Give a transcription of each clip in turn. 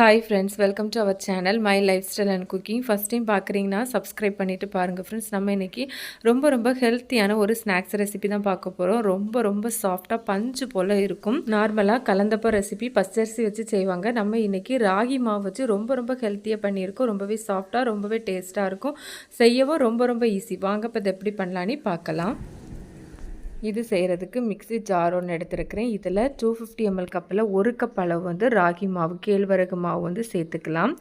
Hi friends welcome to our channel my lifestyle and cooking first time பார்க்குறீங்கன்னா subscribe பண்ணிவிட்டு பாருங்கள் friends நம்ம இன்றைக்கி ரொம்ப ரொம்ப ஹெல்த்தியான ஒரு ஸ்நாக்ஸ் ரெசிபி தான் பார்க்க போகிறோம் ரொம்ப ரொம்ப சாஃப்டாக பஞ்சு போல் இருக்கும். நார்மலாக கலந்தப்போ ரெசிபி பச்சரிசி வச்சு செய்வாங்க. நம்ம இன்றைக்கி ராகி மாவு வச்சு ரொம்ப ரொம்ப ஹெல்த்தியாக பண்ணியிருக்கோம். ரொம்பவே சாஃப்டாக ரொம்பவே டேஸ்ட்டாக இருக்கும். செய்யவும் ரொம்ப ரொம்ப ஈஸி வாங்க இப்போ இதை எப்படி பண்ணலான்னு பார்க்கலாம். இது செய்கிறதுக்கு மிக்ஸி ஜார் ஒன்று எடுத்துருக்கிறேன். இதில் டூ ஃபிஃப்டி எம்எல் கப்பில் ஒரு கப் அளவு வந்து ராகி மாவு கேழ்வரகு மாவு வந்து சேர்த்துக்கலாம்.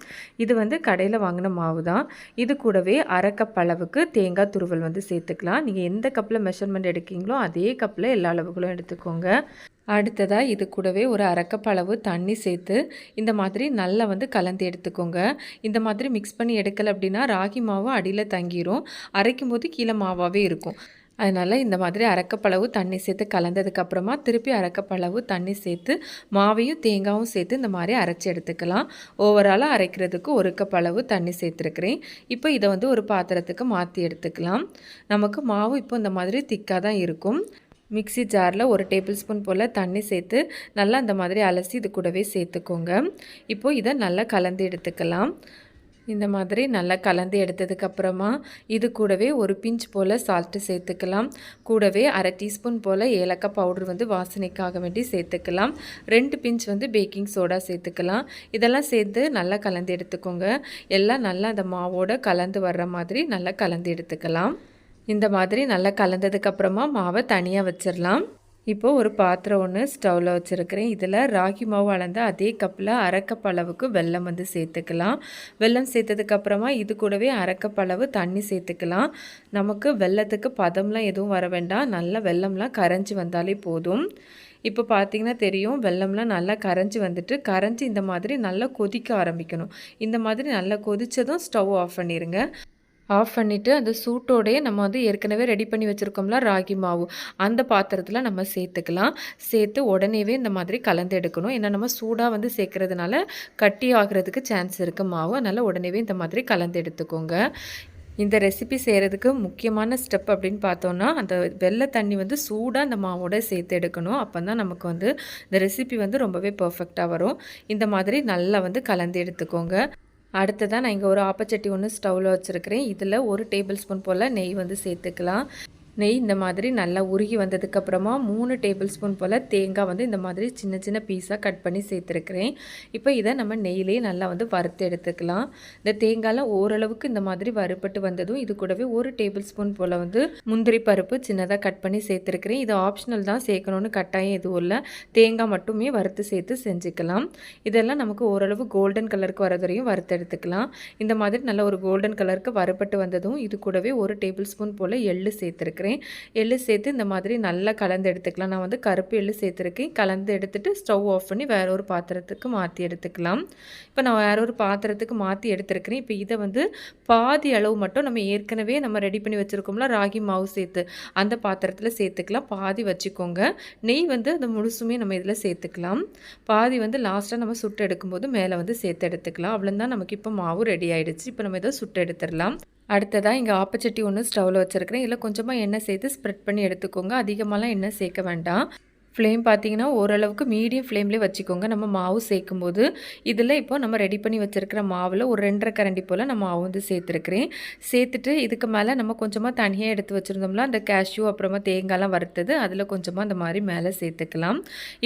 இது வந்து கடையில் வாங்கின மாவு தான் இது கூடவே அரை கப் அளவுக்கு தேங்காய் துருவல் வந்து சேர்த்துக்கலாம். நீங்கள் எந்த கப்பில் மெஷர்மெண்ட் எடுக்கீங்களோ அதே கப்பில் எல்லா அளவுகளும் எடுத்துக்கோங்க. அடுத்ததாக இது கூடவே ஒரு அரைக்கப் அளவு தண்ணி சேர்த்து இந்த மாதிரி நல்லா வந்து கலந்து எடுத்துக்கோங்க. இந்த மாதிரி மிக்ஸ் பண்ணி எடுக்கலை அப்படின்னா ராகி மாவு அடியில் தங்கிரும். அரைக்கும் போது கீழே மாவாகவே இருக்கும். அதனால் இந்த மாதிரி அரைக்கப்பளவு தண்ணி சேர்த்து கலந்ததுக்கப்புறமா திருப்பி அரைக்கப்பளவு தண்ணி சேர்த்து மாவையும் தேங்காயும் சேர்த்து இந்த மாதிரி அரைச்சி எடுத்துக்கலாம். ஓவராலாக அரைக்கிறதுக்கு ஒரு கப்பளவு தண்ணி சேர்த்துருக்குறேன். இப்போ இதை வந்து ஒரு பாத்திரத்துக்கு மாற்றி எடுத்துக்கலாம். நமக்கு மாவு இப்போ இந்த மாதிரி திக்காக தான் இருக்கும். மிக்சி ஜாரில் ஒரு டேபிள் ஸ்பூன் போல் தண்ணி சேர்த்து நல்லா இந்த மாதிரி அலசி இது கூடவே சேர்த்துக்கோங்க. இப்போது இதை நல்லா கலந்து எடுத்துக்கலாம். இந்த மாதிரி நல்லா கலந்து எடுத்ததுக்கப்புறமா இது கூடவே ஒரு பிஞ்ச் போல் சால்ட்டு சேர்த்துக்கலாம். கூடவே அரை டீஸ்பூன் போல் ஏலக்காய் பவுடர் வந்து வாசனைக்காக வேண்டி சேர்த்துக்கலாம். ரெண்டு பிஞ்ச் வந்து பேக்கிங் சோடா சேர்த்துக்கலாம். இதெல்லாம் சேர்த்து நல்லா கலந்து எடுத்துக்கோங்க. எல்லாம் நல்லா அந்த மாவோட கலந்து வர்ற மாதிரி நல்லா கலந்து எடுத்துக்கலாம். இந்த மாதிரி நல்லா கலந்ததுக்கப்புறமா மாவை தனியாக வச்சிடலாம். இப்போது ஒரு பாத்திரம் ஒன்று ஸ்டவ்வில் வச்சுருக்கிறேன். இதில் ராகி மாவு அளந்து அதே கப்பில் அரைக்கப்பளவுக்கு வெல்லம் வந்து சேர்த்துக்கலாம். வெல்லம் சேர்த்ததுக்கப்புறமா இது கூடவே அரைக்கப்பளவு தண்ணி சேர்த்துக்கலாம். நமக்கு வெள்ளத்துக்கு பதம்லாம் எதுவும் வர வேண்டாம். நல்லா வெள்ளம்லாம் கரைஞ்சி வந்தாலே போதும். இப்போ பார்த்தீங்கன்னா தெரியும் வெள்ளம்லாம் நல்லா கரைஞ்சி வந்துட்டு கரைஞ்சி இந்த மாதிரி நல்லா கொதிக்க ஆரம்பிக்கணும். இந்த மாதிரி நல்லா கொதித்ததும் ஸ்டவ் ஆஃப் பண்ணிடுங்க ஆஃப் பண்ணிவிட்டு அந்த சூட்டோடையே நம்ம வந்து ஏற்கனவே ரெடி பண்ணி வச்சுருக்கோம்ல ராகி மாவு. அந்த பாத்திரத்தில் நம்ம சேர்த்துக்கலாம். சேர்த்து உடனேவே இந்த மாதிரி கலந்து எடுக்கணும். ஏன்னா நம்ம சூடாக வந்து சேர்க்குறதுனால கட்டி ஆகிறதுக்கு சான்ஸ் இருக்குது மாவு. அதனால் உடனேவே இந்த மாதிரி கலந்து எடுத்துக்கோங்க. இந்த ரெசிபி செய்கிறதுக்கு முக்கியமான ஸ்டெப் அப்படின்னு பார்த்தோன்னா அந்த வெள்ளை தண்ணி வந்து சூடாக அந்த மாவோட சேர்த்து எடுக்கணும். அப்போ தான் நமக்கு வந்து இந்த ரெசிபி வந்து ரொம்பவே பர்ஃபெக்டாக வரும். இந்த மாதிரி நல்லா வந்து கலந்து எடுத்துக்கோங்க. அடுத்ததாக நான் இங்கே ஒரு ஆப்பச்சட்டி ஒன்று ஸ்டவ்வில் வச்சுருக்கிறேன். இதில் ஒரு டேபிள் ஸ்பூன் போல் நெய் வந்து சேர்த்துக்கலாம். நெய் இந்த மாதிரி நல்லா உருகி வந்ததுக்கப்புறமா மூணு டேபிள் ஸ்பூன் போல் தேங்காய் வந்து இந்த மாதிரி சின்ன சின்ன பீஸாக கட் பண்ணி சேர்த்துருக்குறேன். இப்போ இதை நம்ம நெய்லேயே நல்லா வந்து வறுத்து எடுத்துக்கலாம். இந்த தேங்காயெலாம் ஓரளவுக்கு இந்த மாதிரி வறுப்பட்டு வந்ததும் இது கூடவே ஒரு டேபிள் ஸ்பூன் போல் வந்து முந்திரி பருப்பு சின்னதாக கட் பண்ணி சேர்த்துருக்குறேன். இது ஆப்ஷனல் தான் சேர்க்கணுன்னு கட்டாயம் எதுவும் இல்லை. தேங்காய் மட்டுமே வறுத்து சேர்த்து செஞ்சுக்கலாம். இதெல்லாம் நமக்கு ஓரளவு கோல்டன் கலருக்கு வரது வரையும் வறுத்து எடுத்துக்கலாம். இந்த மாதிரி நல்ல ஒரு கோல்டன் கலருக்கு வறுப்பட்டு வந்ததும் இது கூடவே ஒரு டேபிள் ஸ்பூன் போல் எள்ளு சேர்த்துருக்குறேன். சேர்த்துருக்கிறேன் எள்ளு சேர்த்து இந்த மாதிரி நல்லா கலந்து எடுத்துக்கலாம். நான் வந்து கருப்பு எள்ளு சேர்த்துருக்கேன். கலந்து எடுத்துகிட்டு ஸ்டவ் ஆஃப் பண்ணி வேற ஒரு பாத்திரத்துக்கு மாற்றி எடுத்துக்கலாம். இப்போ நான் வேற ஒரு பாத்திரத்துக்கு மாற்றி எடுத்துருக்கிறேன். இப்போ இதை வந்து பாதி அளவு மட்டும் நம்ம ஏற்கனவே நம்ம ரெடி பண்ணி வச்சுருக்கோம்ல ராகி மாவு சேர்த்து அந்த பாத்திரத்தில் சேர்த்துக்கலாம். பாதி வச்சுக்கோங்க. நெய் வந்து அந்த முழுசுமே நம்ம இதில் சேர்த்துக்கலாம். பாதி வந்து லாஸ்ட்டாக நம்ம சுட்டு எடுக்கும்போது மேலே வந்து சேர்த்து எடுத்துக்கலாம். அவ்வளோதான் நமக்கு இப்போ மாவு ரெடி ஆகிடுச்சு இப்போ நம்ம இதை சுட்டு எடுத்துடலாம். அடுத்ததாக இங்கே ஆப்பச்சட்டி ஒன்று ஸ்டவ்வில் வச்சுருக்கிறேன். இதில் கொஞ்சமாக எண்ணெய் சேர்த்து ஸ்ப்ரெட் பண்ணி எடுத்துக்கோங்க. அதிகமாகலாம் எண்ணெய் சேர்க்க வேண்டாம். ஃப்ளேம் பார்த்தீங்கன்னா ஓரளவுக்கு மீடியம் ஃப்ளேம்லேயே வச்சுக்கோங்க. நம்ம மாவு சேர்க்கும்போது இதில் இப்போ நம்ம ரெடி பண்ணி வச்சுருக்கிற மாவில் ஒரு ரெண்டரை கரண்டி போல் நான் மாவு வந்து சேர்த்துருக்குறேன். சேர்த்துட்டு இதுக்கு மேலே நம்ம கொஞ்சமாக தனியாக எடுத்து வச்சுருந்தோம்னா அந்த கேஷ்யூ அப்புறமா தேங்காய்லாம் வறுத்தது அதில் கொஞ்சமாக அந்த மாதிரி மேலே சேர்த்துக்கலாம்.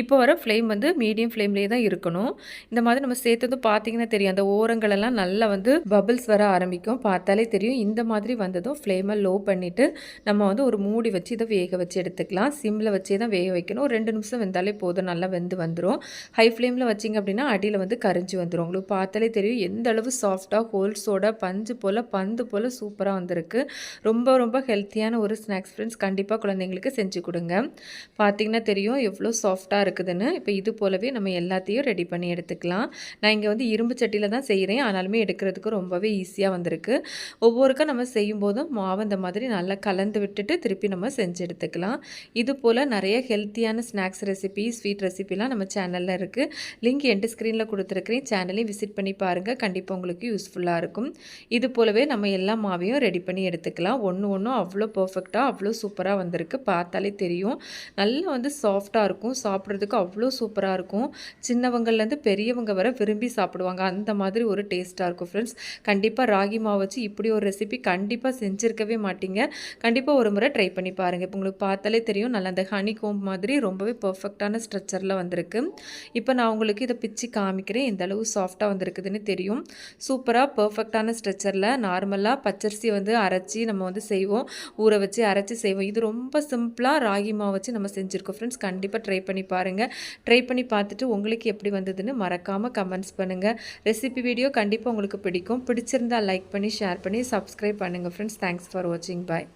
இப்போ வர ஃப்ளேம் வந்து மீடியம் ஃப்ளேம்லேயே தான் இருக்கணும். இந்த மாதிரி நம்ம சேர்த்ததும் பார்த்தீங்கன்னா தெரியும். அந்த ஓரங்களெல்லாம் நல்லா வந்து பபிள்ஸ் வர ஆரம்பிக்கும். பார்த்தாலே தெரியும். இந்த மாதிரி வந்ததும் ஃப்ளேமை லோ பண்ணிவிட்டு நம்ம வந்து ஒரு மூடி வச்சு இதை வேக வச்சு எடுத்துக்கலாம். சிம்மில் வச்சே தான் வேக வைக்கணும். ரெண்டு நிமிஷம் வெந்தாலே போதும். நல்லா வெந்து வந்துடும் ஹை ஃப்ளேமில் வச்சிங்க அப்படின்னா அடியில் வந்து கரைஞ்சி வந்துடும் உங்களுக்கு பார்த்தாலே தெரியும் எந்த அளவு சாஃப்டாக ஹோல்ஸோட பஞ்சு போல் பந்து போல் சூப்பராக வந்திருக்கு. ரொம்ப ரொம்ப ஹெல்த்தியான ஒரு ஸ்நாக்ஸ் ஃப்ரெண்ட்ஸ் கண்டிப்பாக குழந்தைங்களுக்கு செஞ்சு கொடுங்க. பார்த்திங்கன்னா தெரியும் எவ்வளோ சாஃப்டாக இருக்குதுன்னு. இப்போ இது போலவே நம்ம எல்லாத்தையும் ரெடி பண்ணி எடுத்துக்கலாம். நான் இங்கே வந்து இரும்பு சட்டியில் தான் செய்கிறேன் ஆனாலுமே எடுக்கிறதுக்கு ரொம்பவே ஈஸியாக வந்திருக்கு. ஒவ்வொருக்கும் நம்ம செய்யும்போதும் மாவு இந்த மாதிரி நல்லா கலந்து விட்டுட்டு திருப்பி நம்ம செஞ்சு எடுத்துக்கலாம். இது போல் நிறைய ஹெல்த்தியான ஸ்நாக்ஸ் ரெசிபி ஸ்வீட் ரெசிபிலாம் நம்ம சேனலில் இருக்குது லிங்க் எண்டு ஸ்க்ரீனில் கொடுத்துருக்கிறேன். சேனலையும் விசிட் பண்ணி பாருங்கள் கண்டிப்பாக உங்களுக்கு யூஸ்ஃபுல்லாக இருக்கும். இது போலவே நம்ம எல்லா மாவையும் ரெடி பண்ணி எடுத்துக்கலாம். ஒன்று ஒன்றும் அவ்வளோ பர்ஃபெக்டாக அவ்வளோ சூப்பராக வந்திருக்கு. பார்த்தாலே தெரியும். நல்லா வந்து சாஃப்டாக இருக்கும். சாப்பிட்றதுக்கு அவ்வளோ சூப்பராக இருக்கும். சின்னவங்கள்லேருந்து பெரியவங்க வர விரும்பி சாப்பிடுவாங்க. அந்த மாதிரி ஒரு டேஸ்ட்டாக இருக்கும் ஃப்ரெண்ட்ஸ் கண்டிப்பாக ராகி மாவு வச்சு இப்படி ஒரு ரெசிபி கண்டிப்பாக செஞ்சுருக்கவே மாட்டிங்க. கண்டிப்பாக ஒரு முறை ட்ரை பண்ணி பாருங்கள் இப்போ உங்களுக்கு பார்த்தாலே தெரியும். நல்லா அந்த ஹனி கோம் மாதிரி ரொம்பவே பர்ஃபெக்டான ஸ்ட்ரக்சரில் வந்திருக்கு. இப்போ நான் உங்களுக்கு இதை பிச்சு காமிக்கிறேன். இந்த அளவு சாஃப்டாக வந்திருக்குதுன்னு தெரியும். சூப்பராக பர்ஃபெக்டான ஸ்ட்ரக்சரில் நார்மலாக பச்சரிசி வந்து அரைச்சி நம்ம வந்து செய்வோம். ஊற வச்சு அரைச்சி செய்வோம். இது ரொம்ப சிம்பிளாக ராகி மாவு வச்சு நம்ம செஞ்சுருக்கோம். ஃப்ரெண்ட்ஸ் கண்டிப்பாக ட்ரை பண்ணி பாருங்கள் ட்ரை பண்ணி பார்த்துட்டு உங்களுக்கு எப்படி வந்ததுன்னு மறக்காமல் கமெண்ட்ஸ் பண்ணுங்கள் ரெசிபி வீடியோ கண்டிப்பாக உங்களுக்கு பிடிக்கும். பிடிச்சிருந்தா லைக் பண்ணி ஷேர் பண்ணி சப்ஸ்கிரைப் பண்ணுங்கள் ஃப்ரெண்ட்ஸ் தேங்க்ஸ் ஃபார் வாட்சிங் பாய்